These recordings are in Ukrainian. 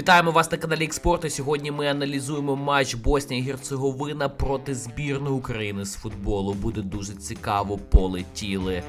Вітаємо вас на каналі Експорт. Сьогодні ми аналізуємо матч Боснія і Герцеговина проти збірної України з футболу. Буде дуже цікаво. Полетіли.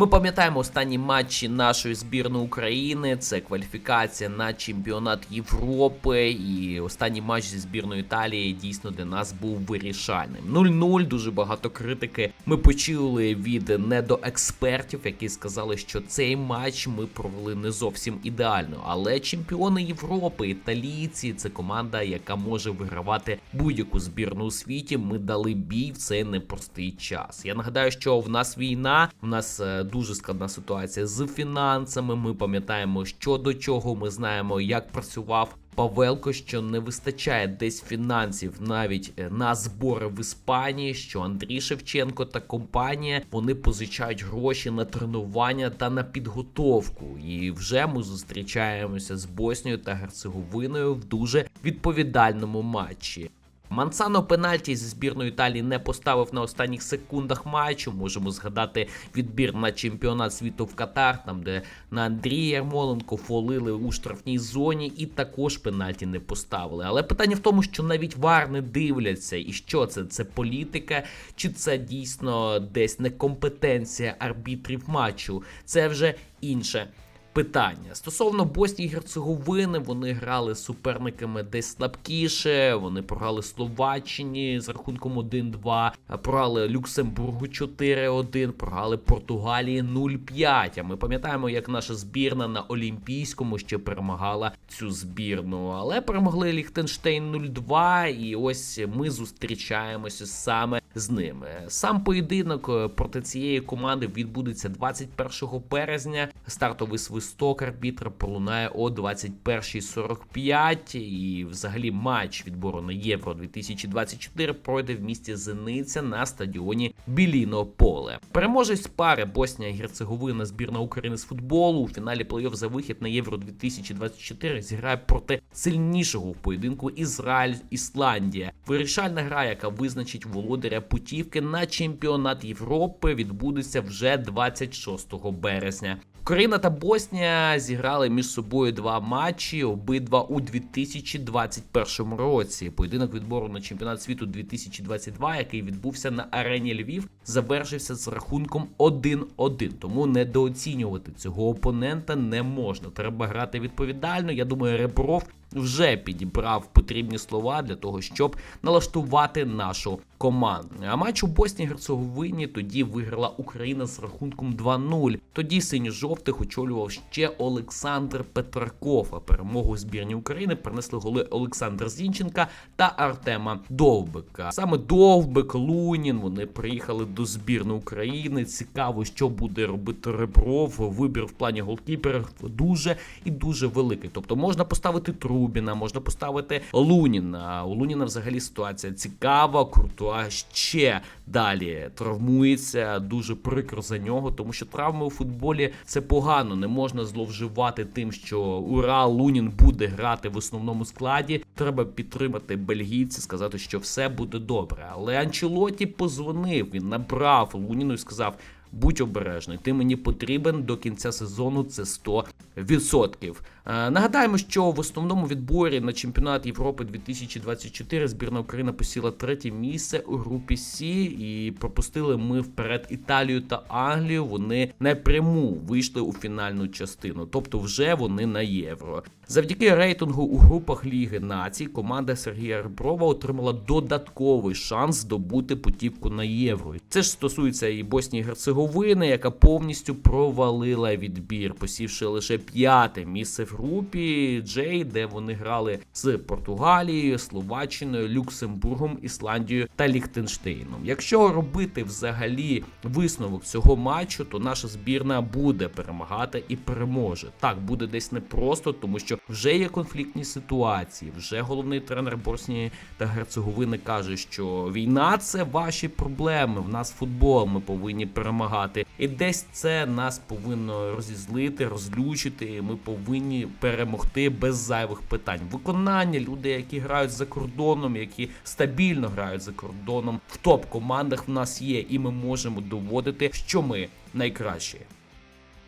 Ми пам'ятаємо останні матчі нашої збірної України. Це кваліфікація на чемпіонат Європи. І останній матч зі збірною Італії дійсно для нас був вирішальним. 0-0, дуже багато критики. Ми почули від недоекспертів, які сказали, що цей матч ми провели не зовсім ідеально. Але чемпіони Європи, італійці, це команда, яка може вигравати будь-яку збірну у світі. Ми дали бій в цей непростий час. Я нагадаю, що в нас війна, в нас е, дуже складна ситуація з фінансами. Ми пам'ятаємо, що до чого. Ми знаємо, як працював. Павелко, що не вистачає десь фінансів навіть е, на збори в Іспанії, що Андрій Шевченко та компанія вони позичають гроші на тренування та на підготовку. І вже ми зустрічаємося з Боснією та Герцеговиною в дуже відповідальному матчі. Мансано пенальті зі збірної Італії не поставив на останніх секундах матчу. Можемо згадати відбір на чемпіонат світу в Катар, там де на Андрія Ярмоленко фолили у штрафній зоні, і також пенальті не поставили. Але питання в тому, що навіть вар не дивляться, і що це? Це політика, чи це дійсно десь некомпетенція арбітрів матчу? Це вже інше питання. Стосовно Боснії і Герцеговини, вони грали з суперниками десь слабкіше. Вони програли Словаччині з рахунком 1-2, програли Люксембургу 4-1, програли Португалії 0-5. А ми пам'ятаємо, як наша збірна на Олімпійському ще перемагала цю збірну. Але перемогли Ліхтенштейн 0-2, і ось ми зустрічаємося саме з ними. Сам поєдинок е, проти цієї команди відбудеться 21 березня. Стартовий свисток арбітра пролунає о 21.45. І взагалі матч відбору на Євро 2024 пройде в місті Зениця на стадіоні Біліно Поле. Переможець пари Боснія і Герцеговина збірна України з футболу у фіналі плей-офф за вихід на Євро 2024 зіграє проти сильнішого в поєдинку Ізраїль Ісландія. Вирішальна гра, яка визначить володаря путівки на чемпіонат Європи, відбудеться вже 26 березня. Україна та Боснія зіграли між собою два матчі, обидва у 2021 році. Поєдинок відбору на чемпіонат світу 2022, який відбувся на арені Львів, завершився з рахунком 1-1. Тому недооцінювати цього опонента не можна. Треба грати відповідально. Я думаю, Ребров вже підібрав потрібні слова для того, щоб налаштувати нашу команду. А матч у Боснії Герцеговині тоді виграла Україна з рахунком 2-0. Тоді синьо-жовтих очолював ще Олександр Петраков. А перемогу збірні України принесли голи Олександра Зінченка та Артема Довбика. Саме Довбик, Лунін вони приїхали до збірної України. Цікаво, що буде робити Ребров. Вибір в плані голкіперів дуже і дуже великий. Тобто можна поставити Трубіна, можна поставити Луніна. У Луніна взагалі ситуація цікава. Куртуа ще далі травмується. Дуже прикро за нього, тому що травми у футболі це погано. Не можна зловживати тим, що ура, Лунін буде грати в основному складі. Треба підтримати бельгійці, сказати, що все буде добре. Але Анчелоті позвонив. Він набрав Луніну і сказав. Будь обережний, ти мені потрібен до кінця сезону. Це 100%. Е, нагадаємо, що в основному відборі на чемпіонат Європи 2024 збірна України посіла третє місце у групі Сі і пропустили ми вперед Італію та Англію. Вони напряму вийшли у фінальну частину, тобто вже вони на євро. Завдяки рейтингу у групах Ліги націй команда Сергія Реброва отримала додатковий шанс здобути путівку на євро. Це ж стосується і Боснії і Герцеговини, яка повністю провалила відбір, посівши лише п'яте місце в групі Джей, де вони грали з Португалією, Словаччиною, Люксембургом, Ісландією та Ліхтенштейном. Якщо робити взагалі висновок цього матчу, то наша збірна буде перемагати і переможе. Так буде десь непросто, тому що вже є конфліктні ситуації. Вже головний тренер Боснії та Герцеговини каже, що війна це ваші проблеми. В нас футбол. Ми повинні перемагати. Перемагати. І десь це нас повинно розізлити, розлючити. і Ми повинні перемогти без зайвих питань. Виконання люди, які грають за кордоном, які стабільно грають за кордоном, в топ командах в нас є, і ми можемо доводити, що ми найкращі.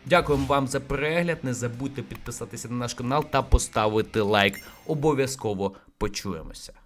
Дякуємо вам за перегляд. Не забудьте підписатися на наш канал та поставити лайк. Обов'язково почуємося.